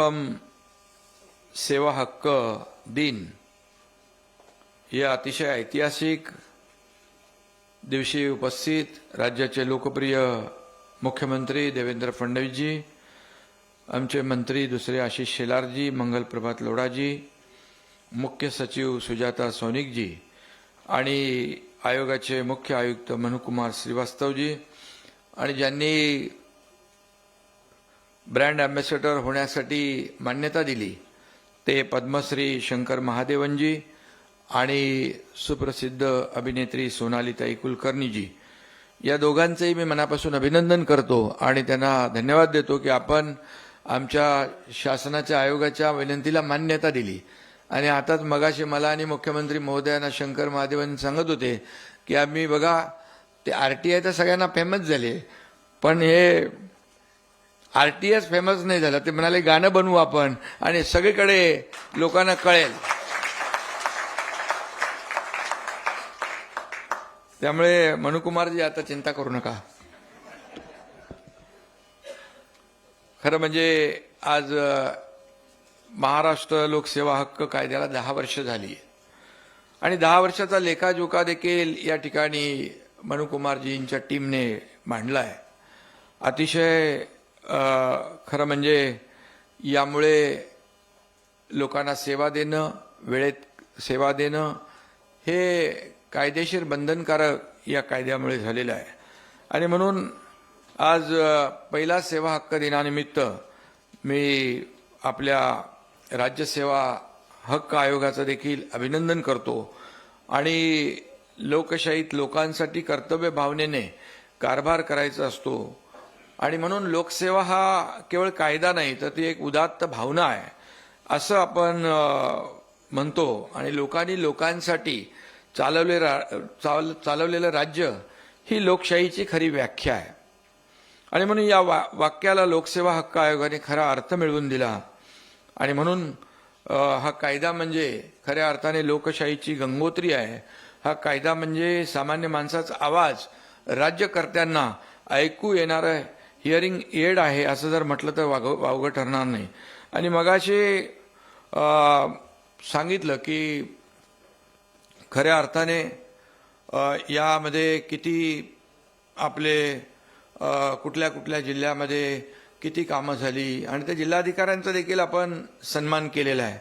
हम सेवा हक्क दिन या अतिशय ऐतिहासिक दिवशी उपस्थित राज्याचे लोकप्रिय मुख्यमंत्री देवेंद्र फडणवीसजी आमचे मंत्री दुसरे आशिष शेलारजी मंगल प्रभात लोढाजी मुख्य सचिव सुजाता सोनिकजी आणि आयोगाचे मुख्य आयुक्त मनुकुमार श्रीवास्तवजी आणि ज्यांनी ब्रँड ॲम्बॅसेडर होण्यासाठी मान्यता दिली. ते पद्मश्री शंकर महादेवनजी आणि सुप्रसिद्ध अभिनेत्री सोनालीताई कुलकर्णीजी या दोघांचंही मी मनापासून अभिनंदन करतो आणि त्यांना धन्यवाद देतो की आपण आमच्या शासनाच्या आयोगाच्या विनंतीला मान्यता दिली. आणि आताच मगाशी मला आणि मुख्यमंत्री महोदयांना शंकर महादेवन सांगत होते की आम्ही बघा ते आर टी आय तर सगळ्यांना फेमस झाले पण हे आर टी एस फेमस नाही झालं. ते म्हणाले गाणं बनवू आपण. आणि सगळीकडे लोकांना कळेल. त्यामुळे मनुकुमारजी आता चिंता करू नका. खरं म्हणजे आज महाराष्ट्र लोकसेवा हक्क कायद्याला दहा वर्ष झाली. आणि दहा वर्षाचा लेखाजोखा देखील या ठिकाणी मनुकुमारजींच्या टीमने मांडला आहे अतिशय खरं म्हणजे यामुळे लोकांना सेवा देणं वेळेत सेवा देणं हे कायदेशीर बंधनकारक या कायद्यामुळे झालेलं आहे. आणि म्हणून आज पहिला सेवा हक्क दिनानिमित्त मी आपल्या राज्यसेवा हक्क आयोगाचं देखील अभिनंदन करतो. आणि लोकशाहीत लोकांसाठी कर्तव्य भावनेने कारभार करायचा असतो. आणि म्हणून लोकसेवा हा केवळ कायदा नाही तर ती एक उदात्त भावना आहे. असं आपण म्हणतो. आणि लोकांनी लोकांसाठी चालवले रा चाल चालवलेलं राज्य ही लोकशाहीची खरी व्याख्या आहे. आणि म्हणून या वा वाक्याला लोकसेवा हक्क आयोगाने खरा अर्थ मिळवून दिला. आणि म्हणून हा कायदा म्हणजे खऱ्या अर्थाने लोकशाहीची गंगोत्री आहे. हा कायदा म्हणजे सामान्य माणसाचा आवाज राज्यकर्त्यांना ऐकू येणारं हिअरिंग एड आहे असं जर म्हटलं तर वाग वावगं ठरणार नाही. आणि मगाशी सांगितलं की खऱ्या अर्थाने यामध्ये किती आपले कुठल्या कुठल्या जिल्ह्यामध्ये किती कामं झाली. आणि त्या जिल्हाधिकाऱ्यांचा देखील आपण सन्मान केलेला आहे.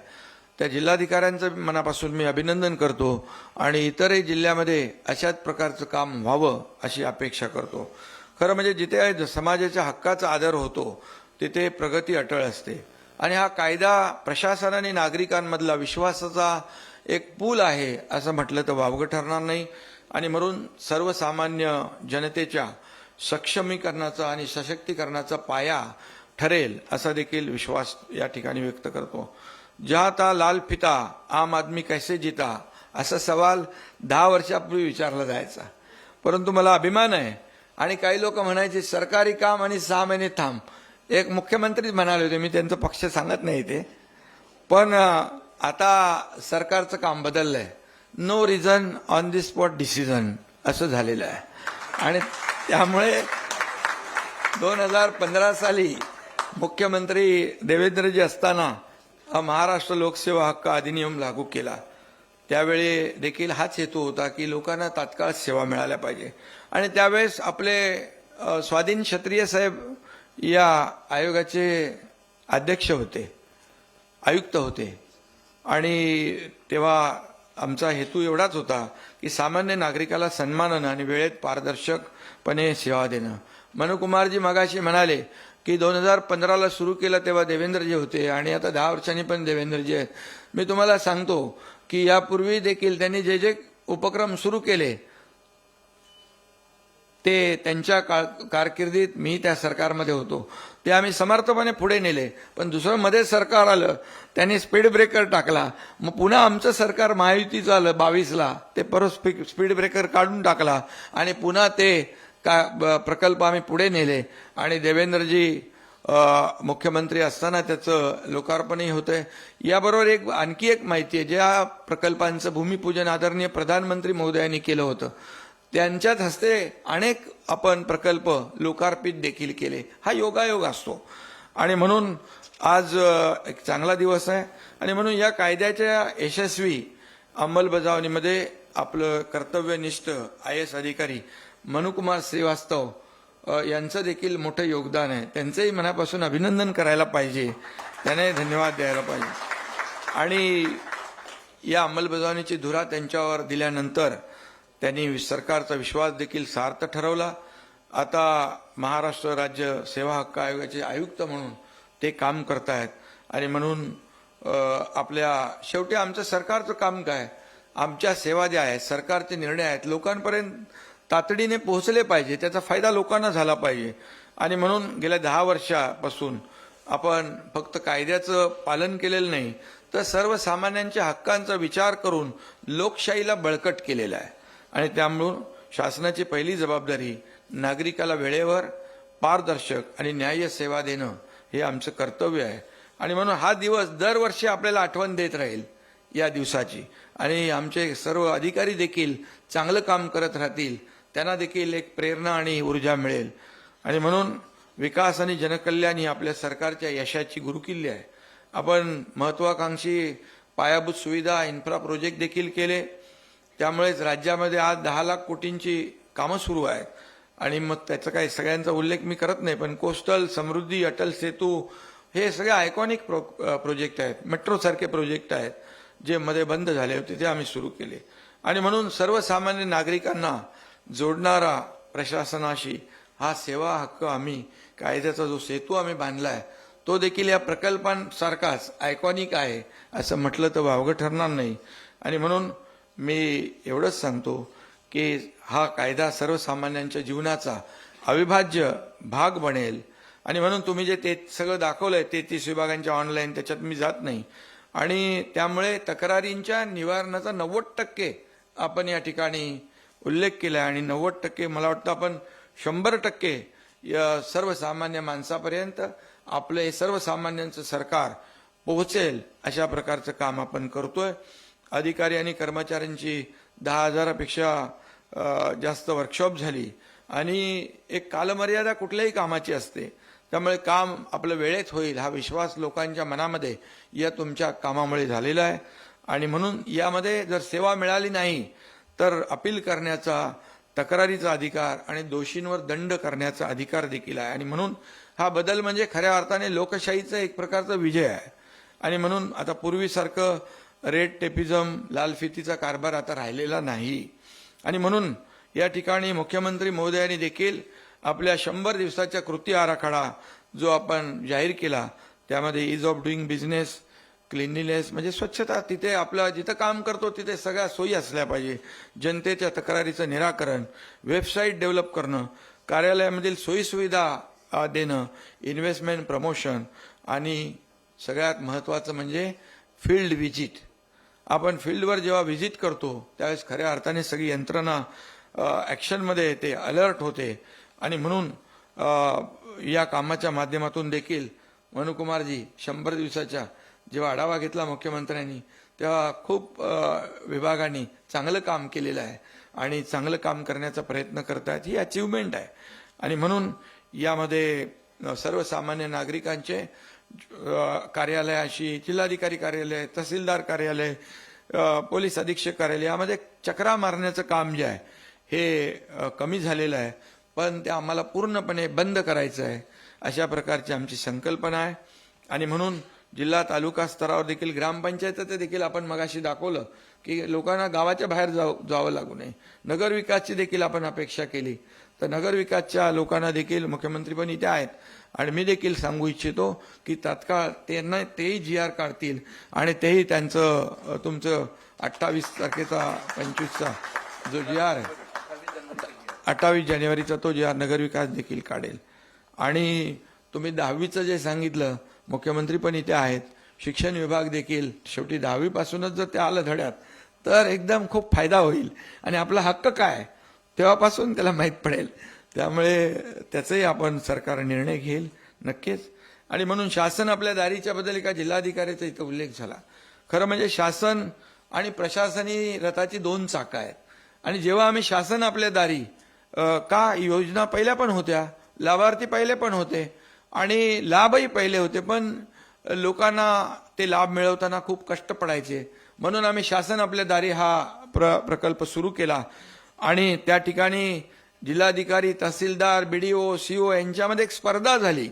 त्या जिल्हाधिकाऱ्यांचं मनापासून मी अभिनंदन करतो. आणि इतरही जिल्ह्यामध्ये अशाच प्रकारचं काम व्हावं अशी अपेक्षा करतो. खरं म्हणजे जिथे समाजाच्या हक्काचा आदर होतो तिथे प्रगती अटळ असते. आणि हा कायदा प्रशासन आणि नागरिकांमधला विश्वासाचा एक पूल आहे असं म्हटलं तर वावगं ठरणार नाही. आणि म्हणून सर्वसामान्य जनतेच्या सक्षमीकरणाचा आणि सशक्तीकरणाचा पाया ठरेल असा देखील विश्वास या ठिकाणी व्यक्त करतो. जहा लाल फिता आम आदमी कैसे जिता असा सवाल दहा वर्षापूर्वी विचारला जायचा. परंतु मला अभिमान आहे आणि काही लोक म्हणायचे सरकारी काम आणि सहा महिने थांब. एक मुख्यमंत्रीच म्हणाले होते मी त्यांचं पक्ष सांगत नाही ते पण आता सरकारचं काम बदललंय. No reason on the spot decision असं झालेलं आहे. आणि त्यामुळे दोन हजार पंधरा साली मुख्यमंत्री देवेंद्रजी असताना हा महाराष्ट्र लोकसेवा हक्क अधिनियम लागू केला. त्यावेळी देखील हाच हेतू होता की लोकांना तात्काळ सेवा मिळाल्या पाहिजे. आणि त्यावेळेस आपले स्वाधीन क्षत्रिय साहेब या आयोगाचे अध्यक्ष होते आयुक्त होते. आणि तेव्हा आमचा हेतू एवढाच होता की सामान्य नागरिकाला सन्मानानं आणि वेळेत पारदर्शकपणे सेवा देणं. मनुकुमारजी मगाशी म्हणाले की दोन हजार पंधराला सुरू केलं तेव्हा देवेंद्रजी होते आणि आता दहा वर्षांनी पण देवेंद्रजी आहेत. मी तुम्हाला सांगतो की यापूर्वी देखील त्यांनी जे जे उपक्रम सुरू केले ते त्यांच्या काळ कारकिर्दीत मी त्या सरकारमध्ये होतो. ते आम्ही समर्थपणे पुढे नेले. पण दुसरं मध्ये सरकार आलं त्यांनी स्पीड ब्रेकर टाकला. मग पुन्हा आमचं सरकार महायुतीचं आलं बावीसला. ते परत स्पीड ब्रेकर काढून टाकला. आणि पुन्हा ते का प्रकल्प आम्ही पुढे नेले. आणि देवेंद्रजी मुख्यमंत्री असताना त्याचं लोकार्पणही होतंय. याबरोबर एक आणखी एक माहिती आहे. ज्या प्रकल्पांचं भूमिपूजन आदरणीय प्रधानमंत्री महोदयांनी केलं होतं त्यांच्याच हस्ते अनेक आपण प्रकल्प लोकार्पित देखील केले. हा योगायोग असतो. आणि म्हणून आज एक चांगला दिवस आहे. आणि म्हणून या कायद्याच्या यशस्वी अंमलबजावणीमध्ये आपलं कर्तव्यनिष्ठ आय एस अधिकारी मनुकुमार श्रीवास्तव यांचं देखील मोठं योगदान आहे. त्यांचंही मनापासून अभिनंदन करायला पाहिजे. त्याने धन्यवाद द्यायला पाहिजे. आणि या अंमलबजावणीची धुरा त्यांच्यावर दिल्यानंतर त्यांनी सरकारचा विश्वास देखील सार्थ ठरवला. आता महाराष्ट्र राज्य सेवा हक्क आयोगाचे आयुक्त म्हणून ते काम करतायत. आणि म्हणून आपल्या शेवटी आमचं सरकारचं काम काय? आमच्या सेवा ज्या आहेत सरकारचे निर्णय आहेत लोकांपर्यंत तातडीने पोहोचले पाहिजे त्याचा फायदा लोकांना झाला पाहिजे. आणि म्हणून गेल्या दहा वर्षापासून आपण फक्त कायद्याचं पालन केलेलं नाही तर सर्वसामान्यांच्या हक्कांचा विचार करून लोकशाहीला बळकट केलेला आहे. आणि त्यामुळं शासनाची पहिली जबाबदारी नागरिकाला वेळेवर पारदर्शक आणि न्याय्य सेवा देणं हे आमचं कर्तव्य आहे. आणि म्हणून हा दिवस दरवर्षी आपल्याला आठवण देत राहील या दिवसाची. आणि आमचे सर्व अधिकारी देखील चांगलं काम करत राहतील त्यांना देखील एक प्रेरणा आणि ऊर्जा मिळेल. आणि म्हणून विकास आणि जनकल्याण ही आपल्या सरकारच्या यशाची गुरुकिल्ली आहे. आपण महत्वाकांक्षी पायाभूत सुविधा इन्फ्रा प्रोजेक्ट देखील केले. त्यामुळेच राज्यामध्ये आज दहा लाख कोटींची कामं सुरू आहेत. आणि मग त्याचा काही सगळ्यांचा उल्लेख मी करत नाही पण कोस्टल समृद्धी अटल सेतू हे सगळे आयकॉनिक प्रो प्रोजेक्ट आहेत. मेट्रोसारखे प्रोजेक्ट आहेत जे मध्ये बंद झाले होते ते आम्ही सुरू केले. आणि म्हणून सर्वसामान्य नागरिकांना जोडणारा प्रशासनाशी हा सेवा हक्क आम्ही कायद्याचा जो सेतू आम्ही बांधला आहे तो देखील या प्रकल्पांसारखाच आयकॉनिक आहे असं म्हटलं तर वावगं ठरणार नाही. आणि म्हणून मी एवढंच सांगतो की हा कायदा सर्वसामान्यांच्या जीवनाचा अविभाज्य भाग बनेल. आणि म्हणून तुम्ही जे ते सगळं दाखवलं आहे तेहतीस विभागांच्या ऑनलाईन त्याच्यात मी जात नाही. आणि त्यामुळे तक्रारींच्या निवारणाचा नव्वद टक्के आपण या ठिकाणी उल्लेख केला आणि नव्वद टक्के मला वाटतं आपण शंभर टक्के या सर्वसामान्य माणसापर्यंत आपलं हे सर्वसामान्यांचं सरकार पोहोचेल अशा प्रकारचं काम आपण करतोय. अधिकारी आणि कर्मचाऱ्यांची दहा हजारापेक्षा जास्त वर्कशॉप झाली आणि एक कालमर्यादा कुठल्याही कामाची असते. त्यामुळे काम आपलं वेळेत होईल हा विश्वास लोकांच्या मनामध्ये या तुमच्या कामामुळे झालेला आहे. आणि म्हणून यामध्ये जर सेवा मिळाली नाही तर अपील करण्याचा तक्रारीचा अधिकार आणि दोषींवर दंड करण्याचा अधिकार देखील आहे. आणि म्हणून हा बदल म्हणजे खऱ्या अर्थाने लोकशाहीचा एक प्रकारचा विजय आहे. आणि म्हणून आता पूर्वीसारखं रेड टेपिझम लालफितीचा कारभार आता राहिलेला नाही. आणि म्हणून या ठिकाणी मुख्यमंत्री महोदयांनी देखील आपल्या शंभर दिवसाच्या कृती आराखडा जो आपण जाहीर केला त्यामध्ये ease of doing business cleanliness म्हणजे स्वच्छता तिथे आपलं जिथं काम करतो तिथे सगळ्या सोयी असल्या पाहिजे. जनतेच्या तक्रारीचं निराकरण वेबसाईट डेव्हलप करणं कार्यालयामधील सोयीसुविधा देणं इन्व्हेस्टमेंट प्रमोशन आणि सगळ्यात महत्त्वाचं म्हणजे फील्ड व्हिजिट आपण फील्डवर जेव्हा व्हिजिट करतो त्यावेळेस खऱ्या अर्थाने सगळी यंत्रणा ॲक्शनमध्ये येते अलर्ट होते. आणि म्हणून या कामाच्या माध्यमातून देखील मनुकुमारजी शंभर दिवसाच्या जेव्हा आढावा घेतला मुख्यमंत्र्यांनी तेव्हा खूप अ, विभागांनी चांगलं काम केलेलं आहे आणि चांगलं काम करण्याचा प्रयत्न करतायत ही अचिव्हमेंट आहे. आणि म्हणून यामध्ये सर्वसामान्य नागरिकांचे कार्यालयाशी जिल्हाधिकारी कार्यालय तहसीलदार कार्यालय पोलीस अधीक्षक कार्यालय यामध्ये चक्रा मारण्याचं काम जे आहे हे कमी झालेलं आहे. पण ते आम्हाला पूर्णपणे बंद करायचं आहे अशा प्रकारची आमची संकल्पना आहे. आणि म्हणून जिल्हा तालुका स्तरावर देखील ग्रामपंचायतीचं देखील आपण मगाशी दाखवलं की लोकांना गावाच्या बाहेर जाव जावं लागू नये. नगरविकासची देखील आपण अपेक्षा केली. तर नगरविकासच्या लोकांना देखील मुख्यमंत्री पण इथे आहेत. आणि मी देखील सांगू इच्छितो की तात्काळ त्यांना तेही जी आर काढतील आणि तेही त्यांचं तुमचं अठ्ठावीस तारखेचा पंचवीसचा जो जी आर आहे अठ्ठावीस जानेवारीचा तो जी आर नगरविकास देखील काढेल. आणि तुम्ही दहावीचं जे सांगितलं मुख्यमंत्री पण इथे आहेत. शिक्षण विभाग देखील शेवटी दहावीपासूनच जर ते आलं धड्यात तर एकदम खूप फायदा होईल. आणि आपला हक्क काय? तेव्हापासून त्याला माहीत पडेल. त्यामुळे त्याचाही आपण सरकार निर्णय घेईल नक्कीच. आणि म्हणून शासन आपल्या दारीच्या बद्दल एका जिल्हाधिकाऱ्याचा इथं उल्लेख झाला. खरं म्हणजे शासन आणि प्रशासन ही रथाची दोन चाकं आहेत. आणि जेव्हा आम्ही शासन आपल्या दारी का योजना पहिल्या पण होत्या लाभार्थी पहिले पण होते आणि लाभही पहिले होते पण लोकांना ते लाभ मिळवताना खूप कष्ट पडायचे. म्हणून आम्ही शासन आपल्या दारी हा प्र प्रकल्प सुरू केला. आणि त्या ठिकाणी जिल्हाधिकारी तहसीलदार बीडीओ सीओ यांच्यामध्ये एक स्पर्धा झाली.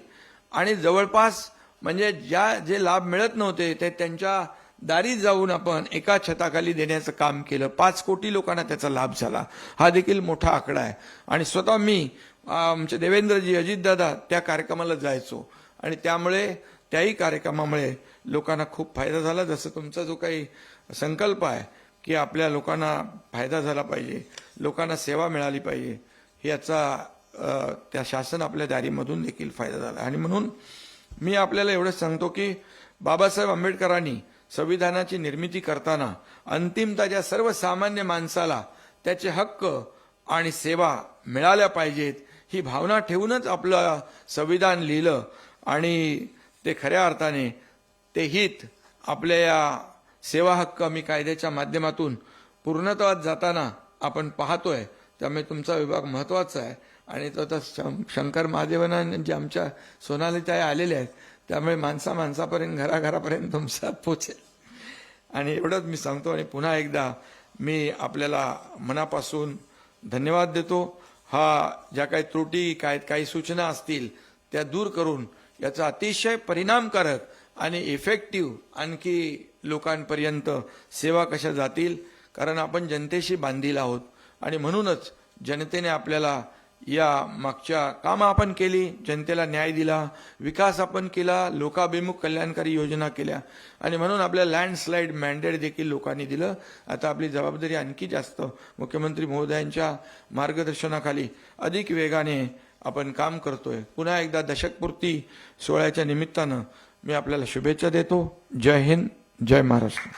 आणि जवळपास म्हणजे ज्या जे लाभ मिळत नव्हते ते त्यांच्या दारी जाऊन आपण एका छताखाली देण्याचं काम केलं. पाच कोटी लोकांना त्याचा लाभ झाला. हा देखील मोठा आकडा आहे. आणि स्वतः मी आमचे देवेंद्रजी अजितदादा त्या कार्यक्रमाला जायचो. आणि त्यामुळे त्याही कार्यक्रमामुळे लोकांना खूप फायदा झाला. जसं तुमचा जो काही संकल्प आहे की आपल्या लोकांना फायदा झाला पाहिजे लोकांना सेवा मिळाली पाहिजे याचा त्या शासन आपल्या दारीमधून देखील फायदा झाला. आणि म्हणून मी आपल्याला एवढंच सांगतो की बाबासाहेब आंबेडकरांनी संविधानाची निर्मिती करताना अंतिमता ज्या सर्वसामान्य माणसाला त्याचे हक्क आणि सेवा मिळाल्या पाहिजेत ही भावना ठेवूनच आपलं संविधान लिहिलं आणि ते खऱ्या अर्थाने ते हित आपल्या या सेवा हक्क मी कायद्याच्या माध्यमातून पूर्णत्वात जाताना आपण पाहतोय. त्यामुळे तुमचा विभाग महत्त्वाचा आहे. आणि तो आता शं- शंकर महादेवांना जे आमच्या सोनालीताई आलेले आहेत. त्यामुळे माणसा माणसापर्यंत घराघरापर्यंत तुमचा पोचेल. आणि एवढंच मी सांगतो आणि पुन्हा एकदा मी आपल्याला मनापासून धन्यवाद देतो. हा ज्या काही त्रुटी काय काही सूचना असतील त्या दूर करून याचा अतिशय परिणामकारक आणि इफेक्टिव्ह आणखी लोकांपर्यंत सेवा कशा जातील? कारण आपण जनतेशी बांधील आहोत आणि म्हणूनच जनतेने आपल्याला या मागच्या कामं आपण केली जनतेला न्याय दिला विकास आपण केला लोकाभिमुख कल्याणकारी योजना केल्या. आणि म्हणून आपल्या लँडस्लाईड मॅन्डेट देखील लोकांनी दिलं. आता आपली जबाबदारी आणखी जास्त. मुख्यमंत्री महोदयांच्या मार्गदर्शनाखाली अधिक वेगाने आपण काम करतोय. पुन्हा एकदा दशकपूर्ती सोहळ्याच्या निमित्तानं मी आपल्याला शुभेच्छा देतो. जय हिंद जय महाराष्ट्र.